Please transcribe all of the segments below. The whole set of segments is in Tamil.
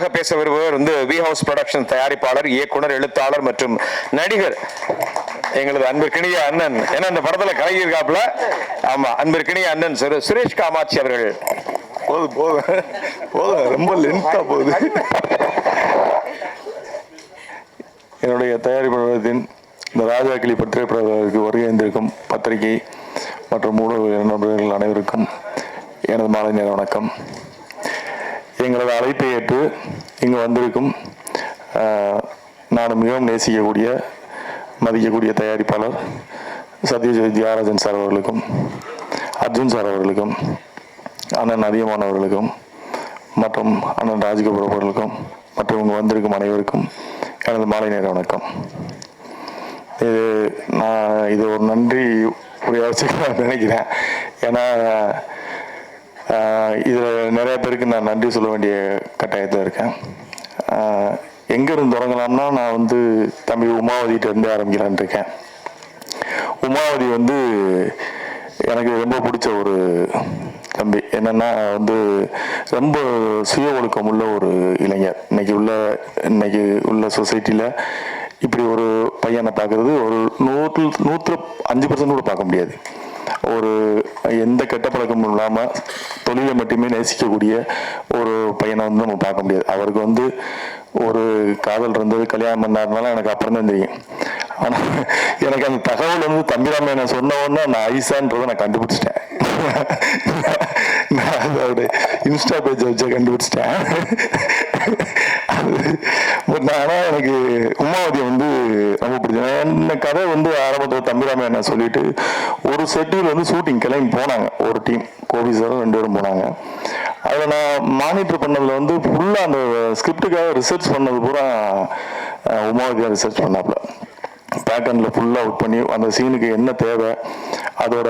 அடுத்ததாக பேச வருபவர் வந்து வி ஹவுஸ் ப்ரொடக்ஷன் தயாரிப்பாளர் இயக்குனர் எழுத்தாளர் மற்றும் நடிகர் எங்களது அன்பிற்கினிய அண்ணன். ஏன்னா இந்த படத்துல கலகியிருக்காப்புல ஆமா அன்பிற்கினிய அண்ணன் சுரே- சுரேஷ் காமாட்சி அவர்கள். போதும் போதும் போதும் ரொம்ப லென்த்தா போகுது. என்னுடைய தயாரிப்பாளத்தின் இந்த ராஜா கிளி பத்திரிகையாளருக்கு வருகை இருந்திருக்கும் பத்திரிகை மற்றும் ஊடக நண்பர்கள் அனைவருக்கும் எனது மாலை நேர வணக்கம். எங்களது அழைப்பை ஏற்று இங்கு வந்திருக்கும் நான் மிகவும் நேசிக்கக்கூடிய மதிக்கக்கூடிய தயாரிப்பாளர் சத்யஜித் தியாகராஜன் சார் அவர்களுக்கும் அர்ஜுன் சார் அவர்களுக்கும் அண்ணன் அதிகமான் அவர்களுக்கும் மற்றும் அண்ணன் ராஜ்கபூர் அவர்களுக்கும் மற்றும் இங்கு வந்திருக்கும் அனைவருக்கும் எனது மாலை நேர வணக்கம். இது நான் இது ஒரு நன்றி உரையா வச்சுக்கலாம் நினைக்கிறேன். ஏன்னா இதில் நிறைய பேருக்கு நான் நன்றி சொல்ல வேண்டிய கட்டாயத்தில் இருக்கேன். எங்கேருந்து தொடங்கலாம்னா நான் வந்து தம்பி உமாவதிகிட்ட இருந்து ஆரம்பிக்கலான்னு இருக்கேன். உமாவதி வந்து எனக்கு ரொம்ப பிடிச்ச ஒரு தம்பி. என்னென்னா வந்து ரொம்ப சுய ஒழுக்கம் உள்ள ஒரு இளைஞர். இன்னைக்கு உள்ள இன்னைக்கு உள்ள சொசைட்டியில் இப்படி ஒரு பையனை பார்க்குறது ஒரு நூற்று நூற்று அஞ்சு பர்சன்ட் கூட பார்க்க முடியாது. ஒரு எந்த கெட்ட பழக்கமும் இல்லாமல் தொழிலை மட்டுமே நேசிக்கக்கூடிய ஒரு பையனை வந்து நம்ம பார்க்க முடியாது. அவருக்கு வந்து ஒரு காதல் இருந்தது கல்யாணம் பண்ணாருனால எனக்கு அப்புறம் தான் தெரியும். ஆனால் எனக்கு அந்த தகவல் வந்து தம்பிராம என்ன சொன்ன உடனே நான் ஐசான்றதை நான் கண்டுபிடிச்சிட்டேன். நான் அதோட இன்ஸ்டா பேஜை வச்சு கண்டுபிடிச்சிட்டேன். அது பட் ஆனால் எனக்கு உமாவதி வந்து ரொம்ப பிடிச்சேன் அந்த கதை வந்து ஆரம்பத்தில் தம்பிராம என்ன சொல்லிட்டு ஒரு செட்டியில் வந்து ஷூட்டிங் கிளம்பி போனாங்க. ஒரு டீம் கோபி சாரும் ரெண்டு பேரும் போனாங்க. அதில் நான் மானிட்டர் பண்ணதில் வந்து ஃபுல்லாக அந்த ஸ்கிரிப்டுக்காக ரிசர்ச் பண்ணது பூரா உமாவுக்கு ரிசர்ச் பண்ணாப்புல. பேட்டர்னில் ஃபுல்லாக அவுட் பண்ணி அந்த சீனுக்கு என்ன தேவை அதோட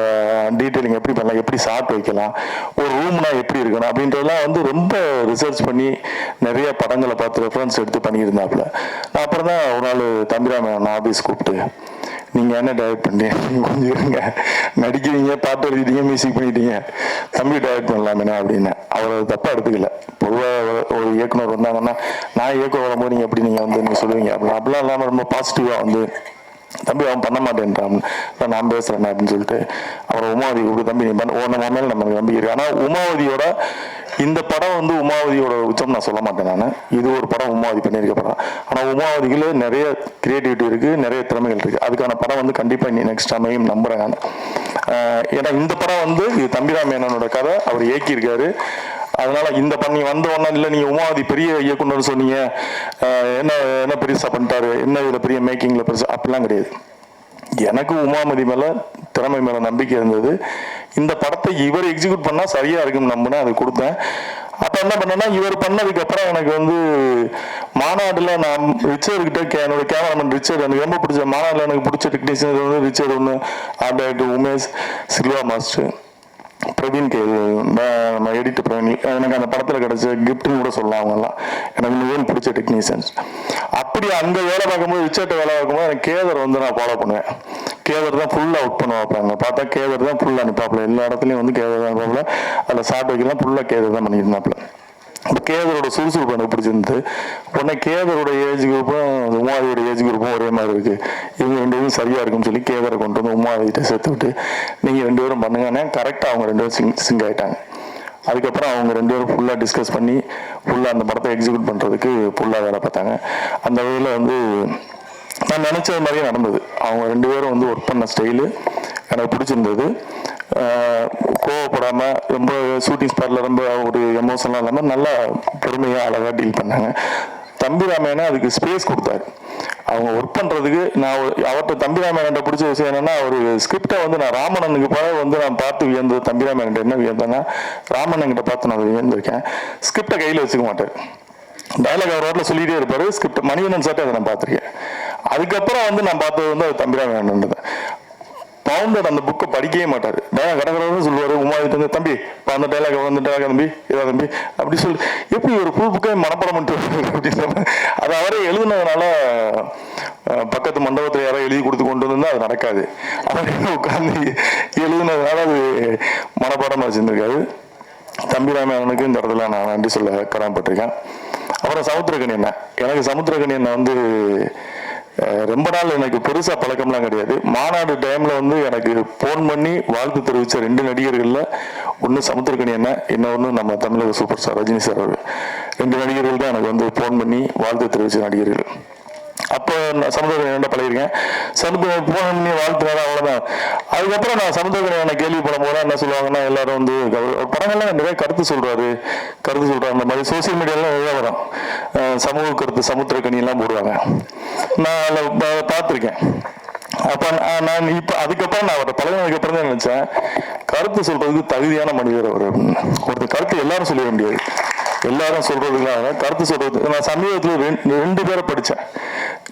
டீட்டெயிலிங் எப்படி பண்ணலாம் எப்படி ஷார்ட் வைக்கலாம் ஒரு ரூம்னா எப்படி இருக்கணும் அப்படின்றதெல்லாம் வந்து ரொம்ப ரிசர்ச் பண்ணி நிறைய படங்களை பார்த்து ரெஃபரன்ஸ் எடுத்து பண்ணியிருந்தாப்புல. அப்புறம் தான் ஒரு நாள் நான் ஆஃபீஸ் கூப்பிட்டு நீங்கள் என்ன டயட் பண்ணீங்க நீங்கள் கொஞ்சம் இருங்க. நடிக்கிறீங்க பாட்டு எழுதிட்டீங்க மியூசிக் பண்ணிட்டீங்க. தம்பி டயட் பண்ணலாமே அப்படின்னு. அவர் தப்பாக எடுத்துக்கல. பொதுவாக ஒரு இயக்குனர் வந்தாங்கன்னா நான் இயக்கம் வரும்போது நீங்கள் எப்படி நீங்கள் வந்து நீங்கள் சொல்லுவீங்க? அப்படின்னு. அப்படிலாம் இல்லாமல் ரொம்ப பாசிட்டிவாக வந்து தம்பி அவன் பண்ண மாட்டேன்றான். நான் பேசுகிறேன் அப்படின்னு சொல்லிட்டு அப்புறம் உமாவதி கூப்பிட்டு தம்பி நீ பண்ண. ஓ நம்ம மேலே நமக்கு நம்பிக்கை இருக்கு. ஆனால் உமாவதியோட இந்த படம் வந்து உமாவதியோட உச்சம் நான் சொல்ல மாட்டேன் நான். இது ஒரு படம் உமாவதி பண்ணியிருக்க படம். ஆனால் உமாவதிக்குள்ள நிறைய கிரியேட்டிவிட்டி இருக்குது நிறைய திறமைகள் இருக்குது அதுக்கான படம் வந்து கண்டிப்பாக நீ நெக்ஸ்ட் அமையும் நம்புகிறேன் நான். ஏன்னா இந்த படம் வந்து இது தம்பிராமேனனோட கதை. அவர் இயக்கியிருக்காரு. அதனால இந்த பண்ணி வந்த உடனே இல்லை நீங்கள் உமாவதி பெரிய இயக்குனர் சொன்னீங்க. என்ன என்ன பெருசாக பண்ணிட்டாரு? என்ன இதில் பெரிய மேக்கிங்கில் பெருசாக அப்படிலாம் கிடையாது. எனக்கு உமாமதி மேல திறமை மேல நம்பிக்கை இருந்தது. இந்த படத்தை இவர் எக்ஸிக்யூட் பண்ணா சரியா இருக்கும் நம்பினேன் அது கொடுத்தேன். அப்ப என்ன பண்ணேன்னா இவர் பண்ணதுக்கு அப்புறம் எனக்கு வந்து மாநாடுல நான் ரிச்சர்ட் கிட்ட என்னோட கேமராமேன் ரிச்சர்ட் எனக்கு ரொம்ப பிடிச்ச மாநாடுல எனக்கு பிடிச்ச டெக்னீஷியன் வந்து ரிச்சர்ட் ஒன்று ஆண்டாய்டு உமேஷ் சில்வா மாஸ்டர். பிரவீன் கே நம்ம எடிட் பிரவீன் எனக்கு அந்த படத்தில் கிடைச்ச கிஃப்ட்னு கூட சொல்லலாம் அவங்கெல்லாம். எனக்கு மிகவும் பிடிச்ச டெக்னீஷியன்ஸ் அப்படி அங்கே வேலை பார்க்கும்போது ரிச்சர்ட்ட வேலை பார்க்கும்போது எனக்கு கேதர் வந்து நான் ஃபாலோ பண்ணுவேன். கேதர் தான் ஃபுல்லாக அவுட் பண்ண வைப்பாங்க பார்த்தா கேதர் தான் ஃபுல்லாக அனுப்பாப்புல எல்லா இடத்துலையும் வந்து கேதர் தான் அனுப்பாப்புல அதில் ஷார்ட் வைக்கலாம் ஃபுல்லாக கேதர் தான் பண்ணியிருந்தாப்புல கேதரோட சுறுசுறுப்பு எனக்கு பிடிச்சிருந்தது. உடனே கேதரோட ஏஜ் குரூப்பும் உமாதியோட ஏஜ் குரூப்பும் ஒரே மாதிரி இருக்கு. இவங்க ரெண்டு பேரும் சரியா இருக்குன்னு சொல்லி கேதரை கொண்டு வந்து உமாதிட்ட சேர்த்து விட்டு நீங்க ரெண்டு பேரும் பண்ணுங்கன்னா கரெக்டாக அவங்க ரெண்டு பேரும் சிங் சிங் ஆயிட்டாங்க. அதுக்கப்புறம் அவங்க ரெண்டு பேரும் ஃபுல்லாக டிஸ்கஸ் பண்ணி ஃபுல்லாக அந்த படத்தை எக்ஸிக்யூட் பண்ணுறதுக்கு ஃபுல்லாக வேலை பார்த்தாங்க. அந்த வகையில் வந்து நான் நினச்சது மாதிரியே நடந்தது. அவங்க ரெண்டு பேரும் வந்து ஒர்க் பண்ண ஸ்டைலு எனக்கு பிடிச்சிருந்தது. கோவப்படாமல் ரொம்ப ஷூட்டிங் ஸ்பாட்டில் ரொம்ப ஒரு எமோஷனலாக இல்லாமல் நல்லா பொறுமையாக அழகாக டீல் பண்ணாங்க. தம்பிராமேனா அதுக்கு ஸ்பேஸ் கொடுத்தாரு. அவங்க ஒர்க் பண்ணுறதுக்கு நான் அவர்கிட்ட அவர்ட்ட தம்பிராமேனட்ட பிடிச்ச விஷயம் என்னென்னா ஒரு ஸ்கிரிப்டை வந்து நான் ராமணனுக்கு போல வந்து நான் பார்த்து வியந்தது. தம்பிராமேன்ட்ட என்ன வியந்தேன்னா ராமண்ணன்கிட்ட பார்த்து நான் வியந்திருக்கேன். ஸ்கிரிப்டை கையில் வச்சுக்க மாட்டார் டைலாக் அவர் ரோட்ல சொல்லிகிட்டே இருப்பார். ஸ்கிரிப்ட் மணிவண்ணன் சார்ட்ட அதை நான் பார்த்துருக்கேன். அதுக்கப்புறம் வந்து நான் பார்த்தது வந்து அது தம்பிராமேனன் பவுண்டர் அந்த புக்கை படிக்கவே மாட்டார். டயலாக் கடற்கரை சொல்லுவார் உமா வந்து தம்பி இப்போ அந்த டைலாக் வந்து டைலாக் தம்பி இதா தம்பி அப்படி சொல்லி எப்படி ஒரு ஃபுல் புக்கை மனப்படம் பண்ணிட்டு வருவாரு அப்படின்னு அது அவரே எழுதுனதுனால பக்கத்து மண்டபத்தில் யாரோ எழுதி கொடுத்து கொண்டு வந்திருந்தால் அது நடக்காது. அவரே உட்காந்து எழுதுனதுனால அது மனப்பாடமாக வச்சிருந்திருக்காரு. தம்பிராமனுக்கு இந்த இடத்துல நான் நன்றி சொல்ல கடமைப்பட்டிருக்கேன். அப்புறம் சமுத்திரகனி என்ன எனக்கு சமுத்திரகனி என்ன வந்து ரொம்ப நாள் எனக்கு பெருசா பழக்கம்லாம் கிடையாது. மாநாடு டைம்ல வந்து எனக்கு ஃபோன் பண்ணி வாழ்த்து தெரிவித்த ரெண்டு நடிகர்கள்ல ஒன்று சமுத்திரக்கணி என்ன இன்னொன்று நம்ம தமிழக சூப்பர் ஸ்டார் ரஜினி சார் அவர் ரெண்டு நடிகர்கள் தான் எனக்கு வந்து ஃபோன் பண்ணி வாழ்த்து தெரிவித்த நடிகர்கள். அப்போ நான் சமுத்திரகனி பழகிருக்கேன்? சமுதாயம் ஃபோன் பண்ணி வாழ்த்துனாரு அவ்வளோதான் அதுக்கப்புறம் நான் சமுத்திரகனி கேள்விப்படும் போது என்ன சொல்லுவாங்கன்னா எல்லாரும் வந்து படங்கள்லாம் நிறைய கருத்து சொல்றாரு. கருத்து சொல்றாரு. அந்த மாதிரி சோசியல் மீடியாலாம் நிறைய வரும். சமூக கருத்து சமுத்திரக்கணியெல்லாம் போடுவாங்க. நான் அதில் பார்த்துருக்கேன். அப்போ நான் நான் அதுக்கப்புறம் நான் அவரை பழகினதுக்கப்புறம் தான் நினச்சேன். கருத்து சொல்றதுக்கு தகுதியான மனிதர் அவர் ஒருத்தர் கருத்து எல்லாரும் சொல்லிட முடியாது எல்லாரும் சொல்றதுக்காக கருத்து சொல்றது நான் சமீபத்தில் ரெண்டு ரெண்டு பேரை படித்தேன்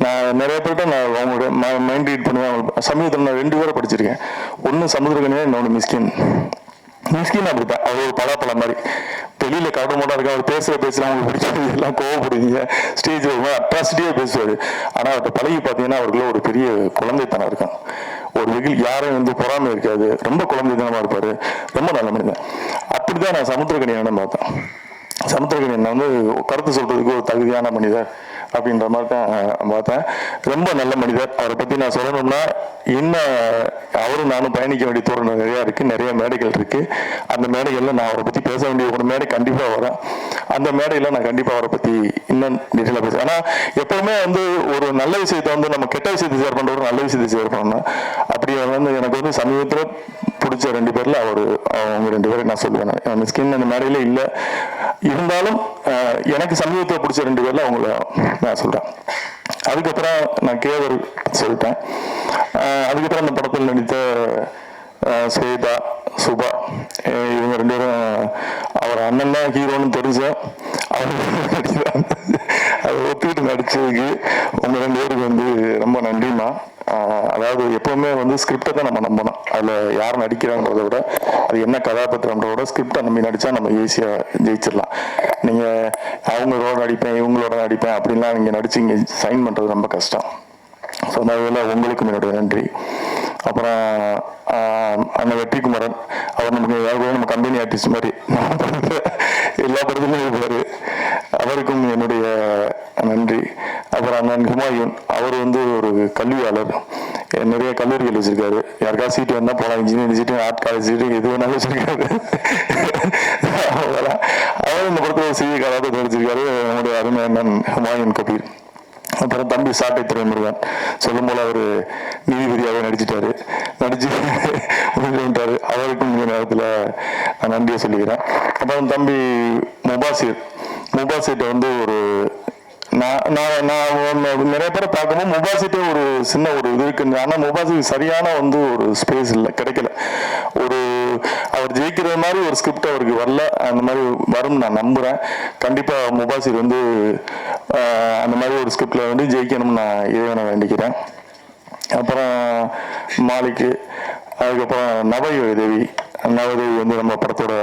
நான் நிறைய பேர்கிட்ட நான் அவங்களோட மைண்ட் ரீட் பண்ணுவேன். சமீபத்தில் நான் ரெண்டு பேரை படிச்சிருக்கேன். ஒன்று சமுத்திரகனியா இன்னொன்று மிஸ்கின் மிஸ்கின் அப்படித்தான் அவர் ஒரு பலாப்பழம் மாதிரி. வெளியில கரடு மூட்டா இருக்கா அவர் பேசுற பேசுற அவங்களுக்கு பிடிச்சது எல்லாம் கோவப்படுவீங்க. ஸ்டேஜ் ஒரு அட்ராசிட்டியா பேசுவாரு. ஆனா அவர்கிட்ட பழகி பார்த்தீங்கன்னா அவருக்குள்ள ஒரு பெரிய குழந்தைத்தனம் இருக்கும். ஒரு வெகில் யாரும் வந்து பொறாமை இருக்காது. ரொம்ப குழந்தைத்தனமா இருப்பாரு. ரொம்ப நல்ல மனிதன். அப்படிதான் நான் சமுத்திரகனியான பார்த்தேன். சமுத்திரகனி நான் வந்து கருத்து சொல்றதுக்கு ஒரு தகுதியான மனிதர். அப்படின்ற மாதிரி தான் பார்த்தேன். ரொம்ப நல்ல மனிதர். அவரை பற்றி நான் சொல்லணும்னா இன்னும் அவரும் நானும் பயணிக்க வேண்டிய தூரம் நிறையா இருக்குது நிறைய மேடைகள் இருக்குது அந்த மேடைகளில் நான் அவரை பற்றி பேச வேண்டிய ஒரு மேடை கண்டிப்பாக வரேன் அந்த மேடையில் நான் கண்டிப்பாக அவரை பற்றி இன்னும் டீட்டெயிலாக பேசுவேன் ஆனால் எப்போவுமே வந்து ஒரு நல்ல விஷயத்தை வந்து நம்ம கெட்ட விஷயத்தை ஷேர் பண்ணுறோம் ஒரு நல்ல விஷயத்தை ஷேர் பண்ணணும். அப்படி வந்து எனக்கு வந்து சமீபத்தில் பிடிச்ச ரெண்டு பேர்ல அவர் அவங்க ரெண்டு பேரும் நான் சொல்லுவேன் அந்த ஸ்கின் அந்த மேடையில இல்லை. இருந்தாலும் எனக்கு சமீபத்தை பிடிச்ச ரெண்டு பேர்ல அவங்கள நான் சொல்றேன். அதுக்கப்புறம் நான் கேவர் சொல்லிட்டேன். அதுக்கப்புறம் அந்த படத்தில் நடித்த அஹ், சுபா இவங்க ரெண்டு பேரும் அவர் அண்ணன் தான் ஹீரோன்னு தெரிஞ்சேன் அவர் அதை ஒத்துக்கிட்டு நடிச்சதுக்கு உங்க ரெண்டு பேருக்கு வந்து ரொம்ப நன்றிம்மா. அதாவது எப்பவுமே வந்து ஸ்கிரிப்டை தான் நம்ம நம்பணும். அதில் யார் நடிக்கிறாங்கிறத விட அது என்ன கதாபாத்திரம்ன்றத விட ஸ்கிரிப்டை நம்பி நடித்தா நம்ம ஈஸியாக ஜெயிச்சிடலாம். நீங்கள் அவங்களோட நடிப்பேன் இவங்களோட நடிப்பேன் அப்படின்லாம் நீங்கள் நடிச்சு இங்கே சைன் பண்ணுறது ரொம்ப கஷ்டம். ஸோ அந்த வகையில் உங்களுக்கும் என்னுடைய நன்றி. அப்புறம் அந்த அண்ணன் வெற்றிக்குமரன் அவர் நமக்கு ஏதாவது நம்ம கம்பெனி ஆர்டிஸ்ட் மாதிரி நம்ம எல்லா படத்துலையும் இருப்பார். அவருக்கும் என்னுடைய நன்றி. அப்புறம் அண்ணன் ஹுமாயூன். அவர் வந்து ஒரு கல்வியாளர். நிறைய கல்லூரிகள் வச்சிருக்காரு. யாருக்கா சீட்டு வந்தால் போகலாம் engineering seat art college seat எது வேணாலும் வச்சிருக்காரு. அவர் இந்த படத்தில் ஒரு சிறிய கதாபாத்திரம் நடிச்சிருக்காரு நம்முடைய அருமை அண்ணன் ஹுமாயூன் கபீர். அப்புறம் தம்பி சாட்டை துறைமுருகன் சொல்லும் போல அவர் நீதிபதியாகவே நடிச்சிட்டாரு. நடிச்சு முடிஞ்சுட்டாரு அவருக்கும் இந்த நேரத்தில் நான் நன்றியை சொல்லிக்கிறேன். அப்புறம் தம்பி முபாசிர் முபாசிட்ட வந்து ஒரு நான் நான் நான் நிறைய பேரை பார்க்கும்போது முபாசிட்டே ஒரு சின்ன ஒரு இது இருக்குங்க ஆனால் முபாசிக்கு சரியான வந்து ஒரு ஸ்பேஸ் இல்லை கிடைக்கல. ஒரு அவர் ஜெயிக்கிற மாதிரி ஒரு ஸ்கிரிப்ட் அவருக்கு வரல. அந்த மாதிரி வரும் நான் நம்புகிறேன் கண்டிப்பாக முபாசிர் வந்து அந்த மாதிரி ஒரு ஸ்கிரிப்டில் வந்து ஜெயிக்கணும்னு நான் இறைவனை வேண்டிக்கிறேன். அப்புறம் மாலிக்கு அதுக்கப்புறம் நவயோகி தேவி. நவதேவி வந்து நம்ம படத்தோட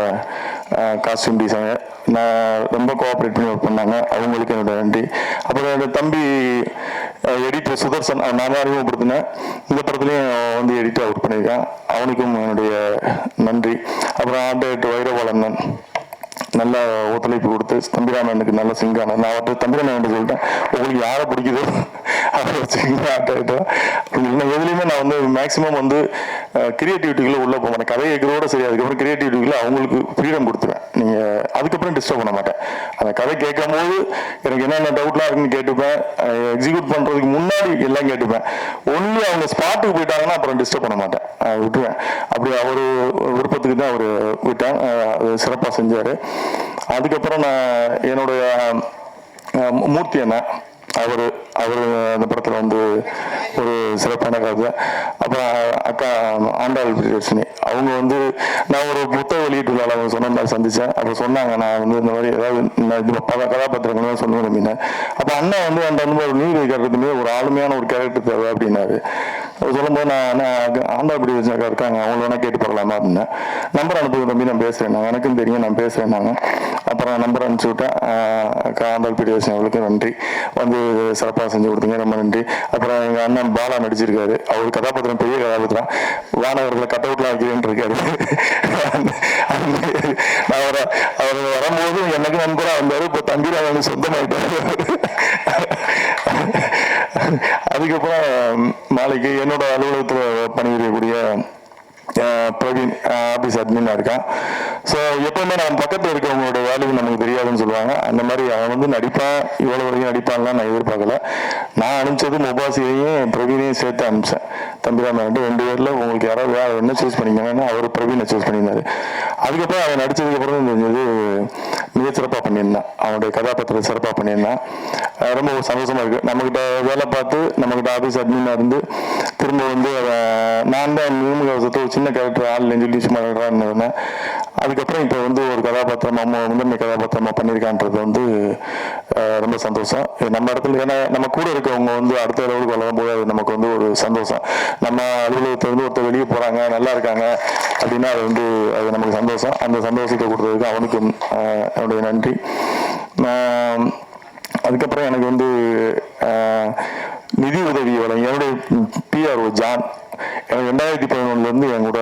காஸ்டியூம் டிசைனர் நான் ரொம்ப கோஆப்ரேட் பண்ணி ஒர்க் பண்ணாங்க. அவங்களுக்கு என்னோட நன்றி. அப்புறம் என்னோட தம்பி எடிட்டர் சுதர்சன் அவன் நான் அறிமுகப்படுத்தினேன் இந்த படத்துலையும் வந்து எடிட்டர் ஒர்க் பண்ணியிருக்கேன். அவனுக்கும் என்னுடைய நன்றி. அப்புறம் ஆர்ட் வைரபாலண்ணன் நல்ல ஒத்துழைப்பு கொடுத்து தம்பிராமனுக்கு நல்ல சிங்கான நான் அவர்கிட்ட தம்பிராமன் சொல்லிட்டேன். உங்களுக்கு யாரை பிடிக்குதோ? அதை இன்னும் எதுலையுமே நான் வந்து மேக்ஸிமம் வந்து கிரியேட்டிவிட்டிக்குள்ள உள்ள போக மாட்டேன் கதை கேட்கறதோட சரி அதுக்கப்புறம் கிரியேட்டிவிட்டிக்குள்ள அவங்களுக்கு ஃப்ரீடம் கொடுத்துருவேன். நீங்க அதுக்கப்புறம் டிஸ்டர்ப் பண்ண மாட்டேன். அந்த கதை கேட்கும் போது எனக்கு என்னென்ன டவுட்லாம் இருக்குன்னு கேட்டுப்பேன். எக்ஸிக்யூட் பண்றதுக்கு முன்னாடி எல்லாம் கேட்டுப்பேன். ஒன்லி அவங்க ஸ்பாட்டுக்கு போயிட்டாங்கன்னா அப்புறம் டிஸ்டர்ப் பண்ண மாட்டேன். விட்டுருவேன். அப்படி அவர் விருப்பத்துக்கு தான் அவர் விட்டேன் அஹ் சிறப்பாக செஞ்சார். அதுக்கப்புறம் நான் என்னுடைய மூர்த்தி அண்ணன் அவர் அவர் அந்த படத்தில் வந்து ஒரு சிறப்பான கதை. அப்புறம் அக்கா ஆண்டாள் பிரியதர்ஷினி அவங்க வந்து நான் ஒரு புத்தக வெளியீட்டு விழாவில் அவங்க சொன்ன மாதிரி சந்தித்தேன் அப்போ சொன்னாங்க நான் வந்து இந்த மாதிரி ஏதாவது நான் இது பல கதாபாத்திரங்கள் சொல்லுவேன் அப்படின்னா அப்போ அண்ணன் வந்து அந்த வந்து ஒரு நீதி ஒரு ஆளுமையான ஒரு கேரக்டர் தேவை அப்படின்னாரு. சொல்லும்போது நான் நான் ஆண்டாள் பிரியதர்ஷினி இருக்காங்க அவங்கள வேணா கேட்டு போடலாமா அப்படின்னா நம்பர் அனுப்புங்க தம்பி நான் பேசுகிறேன் நான். எனக்கும் தெரியும் நான் பேசுகிறேன் நாங்கள் அப்புறம் நம்பர் அனுப்பிச்சு விட்டேன். அக்கா ஆண்டாள் பிரியதர்ஷினி அவர்களுக்கு நன்றி. வந்து சிறப்பாக நல்லா செஞ்சு கொடுத்தீங்க ரொம்ப நன்றி. அப்புறம் எங்கள் அண்ணன் பாலா நடிச்சிருக்காரு. அவர் கதாபாத்திரம் பெரிய கதாபாத்திரம். வானவர்களை கட் அவுட்லாம் வைக்கிறேன்னு இருக்காரு நான் அவரை அவர் வரும்போது எனக்கு நண்பராக வந்தார் இப்போ தம்பிராக வந்து சொந்தமாயிட்டார். அதுக்கப்புறம் நாளைக்கு என்னோட அலுவலகத்தில் பணிபுரியக்கூடிய பிரவீன் ஆஃபீஸ் அட்மினாக இருக்கான். ஸோ எப்பவுமே நம்ம பக்கத்தில் இருக்கிறவங்களோட வேல்யூ நமக்கு தெரியாதுன்னு சொல்லுவாங்க. அந்த மாதிரி அவன் வந்து நடிப்பான். இவ்வளோ வரைக்கும் நடிப்பான்லாம் நான் எதிர்பார்க்கல. நான் அனுப்பிச்சது முபாசியையும் பிரவீனையும் சேர்த்து அனுப்பிச்சேன். தம்பிராமன் ரெண்டு பேரில் உங்களுக்கு யாராவது வேறு என்ன சூஸ் பண்ணிக்கோங்கன்னு அவர் பிரவீனை சூஸ் பண்ணியிருந்தாரு. அதுக்கப்புறம் அவன் நடித்ததுக்கப்புறம் தெரிஞ்சது மிக சிறப்பாக பண்ணியிருந்தான். அவனுடைய கதாபாத்திரம் சிறப்பாக பண்ணியிருந்தான். ரொம்ப சந்தோஷமா இருக்குது நம்மகிட்ட வேலை பார்த்து நம்மகிட்ட ஆஃபீஸ் அட்மினாக இருந்து திரும்ப வந்து நான் தான் நியமக வருஷத்துல ஒரு சின்ன கேரக்டர் ஆள் நெஞ்சு சும்மா இருக்கிறான்னு இருந்தேன் அதுக்கப்புறம் இப்போ வந்து ஒரு கதாபாத்திரமாக முதன்மை கதாபாத்திரமாக பண்ணியிருக்கான்றது வந்து ரொம்ப சந்தோஷம். இது நம்ம இடத்துல ஏன்னா நம்ம கூட இருக்கவங்க வந்து அடுத்த அளவுக்கு வளரும் போது அது நமக்கு வந்து ஒரு சந்தோஷம். நம்ம அலுவலகத்தை வந்து ஒருத்தர் வெளியே போகிறாங்க நல்லா இருக்காங்க அப்படின்னா அது வந்து அது நமக்கு சந்தோஷம். அந்த சந்தோஷத்தை கொடுத்ததுக்கு அவனுக்கும் என்னுடைய நன்றி. அதுக்கப்புறம் எனக்கு வந்து அஹ், நிதி உதவி வழங்கி என்னுடைய பிஆர்ஓ ஜான் எனக்கு ரெண்டாயிரத்தி பதினொன்றுலேருந்து என் கூட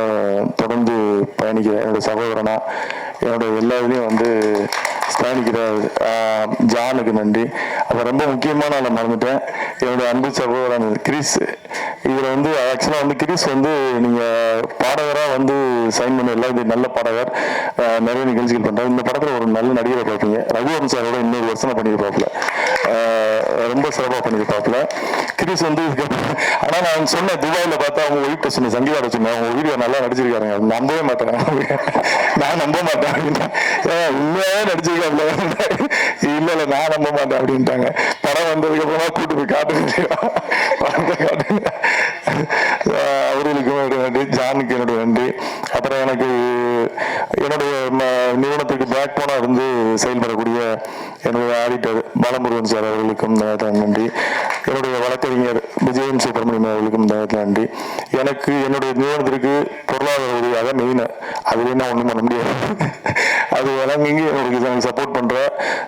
தொடர்ந்து பயணிக்கிற என்னுடைய சகோதரனா என்னுடைய எல்லா இதுலேயும் வந்து பயணிக்கிற அஹ், ஜானுக்கு நன்றி அப்புறம் ரொம்ப முக்கியமான மறந்துட்டேன். என்னுடைய அன்பு சகோதரன் கிறிஸ். இதில் வந்து ஆக்சுவலாக வந்து கிறிஸ் வந்து நீங்கள் பாடகராக வந்து சைன் பண்ண எல்லாம் இது நல்ல பாடகர். நிறைய நிகழ்ச்சிகள் பண்ணுறாரு இந்த படத்தில் ஒரு நல்ல நடிகரை பார்ப்பீங்க. ரகுவரன் சாரோட இன்னொரு வருஷம் பண்ணியிருப்பாப்புல. ரொம்ப சிறப்பாக பண்ணியிருப்பாப்புல. கிறிஸ் வந்து இதுக்கப்புறம் ஆனால் நான் சொன்ன துபாயில் பார்த்தா அவங்க ஒய்ஃப்ட்ட சொன்னேன் சங்கீதா சொன்னேன் அவங்க வீடியோ நல்லா நடிச்சிருக்காருங்க நம்பவே மாட்டேன். நான் நம்ப மாட்டேன் அப்படின்னா "ஏன், உண்மையாவே நடிச்சிருக்காருல இல்லை நான் நம்ப மாட்டேன் அப்படின்ட்டாங்க. படம் வந்ததுக்கு அப்புறமா கூட்டு போய் காட்டுங்க. படத்தை காட்டுங்க. அவர்களுக்கும் நன்றி. ஜானுக்கு என்னுடைய நன்றி. அப்புறம் எனக்கு என்னுடைய ம- நிறுவனத்துக்கு பேக் போனா இருந்து செயல்படக்கூடிய என்னுடைய ஆடிட்டர் பாலமுருகன் சார் அவர்களுக்கும் இந்த நேரத்தில் நன்றி. என்னுடைய வழக்கறிஞர் விஜயன் சுப்பிரமணியம் அவர்களுக்கும் இந்த நேரத்தில் நன்றி. எனக்கு என்னுடைய நிறுவனத்திற்கு பொருளாதார உதவியாக மெயின் அதுலேயும் நான் ஒன்றும் பண்ண முடியாது. அது வழங்கி எனக்கு சப்போர்ட் பண்ணுற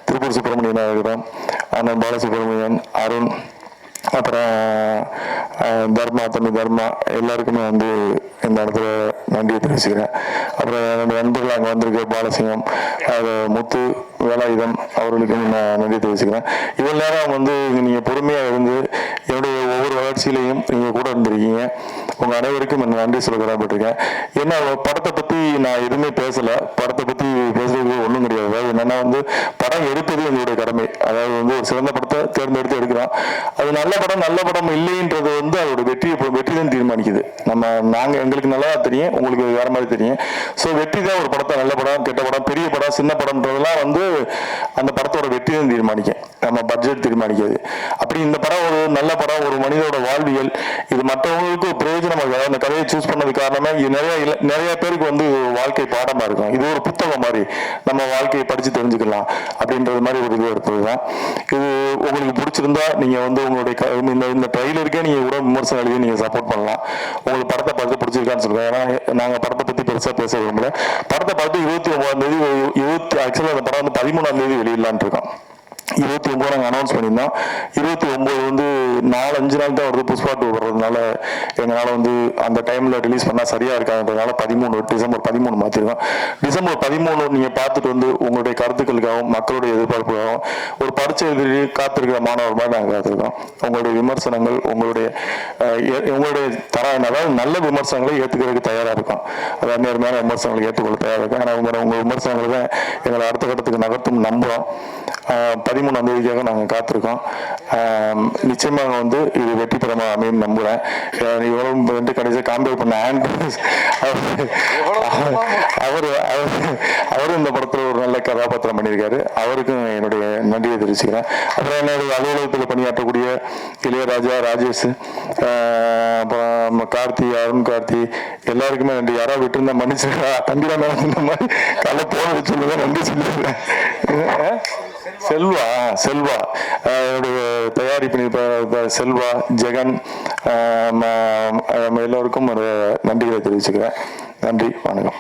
திருப்பூர் சுப்பிரமணியன் இருக்கட்டும் அண்ணன் பாலசுப்ரமணியன் அருண் அப்புறம் தர்மா தம்பி தர்மா எல்லாருக்குமே வந்து இந்த இடத்துல நன்றியை தெரிவிச்சுக்கிறேன். அப்புறம் என்னுடைய நண்பர்கள் அங்கே வந்திருக்க பாலசிங்கம் அது முத்து வேலாயுதம் அவர்களுக்கும் நான் நன்றி தெரிவிச்சுக்கிறேன். இவ்வளோ நேரம் வந்து நீங்கள் பொறுமையாக இருந்து என்னுடைய ஒவ்வொரு வளர்ச்சியிலையும் நீங்கள் கூட இருந்திருக்கீங்க. உங்கள் அனைவருக்கும் நான் நன்றி சொல்ல கடமைப்பட்டிருக்கேன் ஏன்னா படத்தை பற்றி நான் எதுவுமே பேசலை. படத்தை பற்றி பேசுறது ஒன்றும் கிடையாது. அதாவது என்னன்னா வந்து படம் எடுப்பது எங்களுடைய கடமை. அதாவது வந்து ஒரு சிறந்த படத்தை தேர்ந்தெடுத்து எடுக்கிறோம் அது நல்ல படம் நல்ல படம் இல்லைன்றது வந்து அதோட வெற்றி வெற்றி தான் தீர்மானிக்குது. நம்ம நாங்கள் எங்களுக்கு நல்லா தெரியும். உங்களுக்கு வேற மாதிரி தெரியும். ஸோ வெற்றி தான் ஒரு படத்தை நல்ல படம் கெட்ட படம் பெரிய படம் சின்ன படம்ன்றதெல்லாம் வந்து அந்த படத்தோட வெற்றி தான் தீர்மானிக்கும். நம்ம பட்ஜெட் தீர்மானிக்காது அப்படி இந்த படம் ஒரு நல்ல படம் ஒரு மனிதனோட வாழ்வியல். இது மற்றவங்களுக்கு பிரயோஜனம். பிரயோஜனமாக அந்த கதையை சூஸ் பண்ணது காரணமாக இது நிறைய நிறைய பேருக்கு வந்து வாழ்க்கை பாடமாக இருக்கும். இது ஒரு புத்தகம் மாதிரி நம்ம வாழ்க்கையை படித்து தெரிஞ்சுக்கலாம் அப்படின்றது மாதிரி ஒரு இது எடுத்தது தான் இது உங்களுக்கு பிடிச்சிருந்தா நீங்கள் வந்து உங்களுடைய இந்த இந்த ட்ரெயிலருக்கே நீங்கள் கூட விமர்சனம் எழுதி நீங்கள் சப்போர்ட் பண்ணலாம். உங்களுக்கு படத்தை பார்த்து பிடிச்சிருக்கான்னு சொல்லுங்க ஏன்னா நாங்கள் படத்தை பற்றி பெருசாக பேச விரும்பல. படத்தை பார்த்து இருபத்தி ஒன்பதாம் தேதி இருபத்தி ஆக்சுவலாக அந்த படம் வந்து பதிமூணாம் தேதி வெளியிடலான்னு இருக்கோம். இருபத்தி ஒம்பது நாங்கள் அனௌன்ஸ் பண்ணியிருந்தோம். இருபத்தி ஒம்பது வந்து நாலு அஞ்சு நாள் தான் வருது புஷ்பா டூ வர்றதுனால எங்களால் வந்து அந்த டைமில் ரிலீஸ் பண்ணால் சரியாக இருக்காதுன்றதுனால பதிமூணு டிசம்பர் பதிமூணு மாற்றிருக்கோம் டிசம்பர் பதிமூணு நீங்கள் பார்த்துட்டு வந்து உங்களுடைய கருத்துக்களுக்காகவும் மக்களுடைய எதிர்பார்ப்புக்காகவும் ஒரு பரீட்சை காத்திருக்கிற மாணவர் மாதிரி நாங்கள் காத்திருக்கோம். உங்களுடைய விமர்சனங்கள் உங்களுடைய உங்களுடைய தர அதாவது நல்ல விமர்சனங்களை ஏற்றுக்கிறதுக்கு தயாராக இருக்கும். அதாவது நேர்மையான விமர்சனங்களை ஏற்றுக்கொள்ள தயாராக இருக்கும். ஆனால் உங்கள் உங்கள் விமர்சனங்கள் தான் எங்களை அடுத்த கட்டத்துக்கு நகர்த்தும் நம்புகிறோம் பதிமூணாம் தேதிக்காக நாங்கள் காத்திருக்கோம். நிச்சயமாக வந்து இது வெற்றி பெறமா அமையும் நம்புகிறேன் இவ்வளவு வந்து கடைசியாக காம்பேர் பண்ண ஆண்ட்ரூஸ் அவர் அவர் அவரும் இந்த படத்தில் ஒரு நல்ல கதாபாத்திரம் பண்ணியிருக்காரு. அவருக்கும் என்னுடைய நன்றியை தெரிவிச்சுக்கிறேன். அப்புறம் என்னுடைய அலுவலகத்தில் பணியாற்றக்கூடிய இளையராஜா ராஜேஷ் அப்புறம் கார்த்தி அருண் கார்த்தி எல்லாருக்குமே நன்றி. யாராவது விட்டுருந்தா மன்னிச்சு தம்பிரா மேடம் இந்த மாதிரி. காலை போன சொல்லுங்க நன்றி சொல்லுங்க செல்வா செல்வா. அவருடைய தயாரிப்பு செல்வா ஜெகன் நம்ம எல்லோருக்கும் ஒரு நன்றிகளை தெரிவிச்சுக்கிறேன். நன்றி வணக்கம்.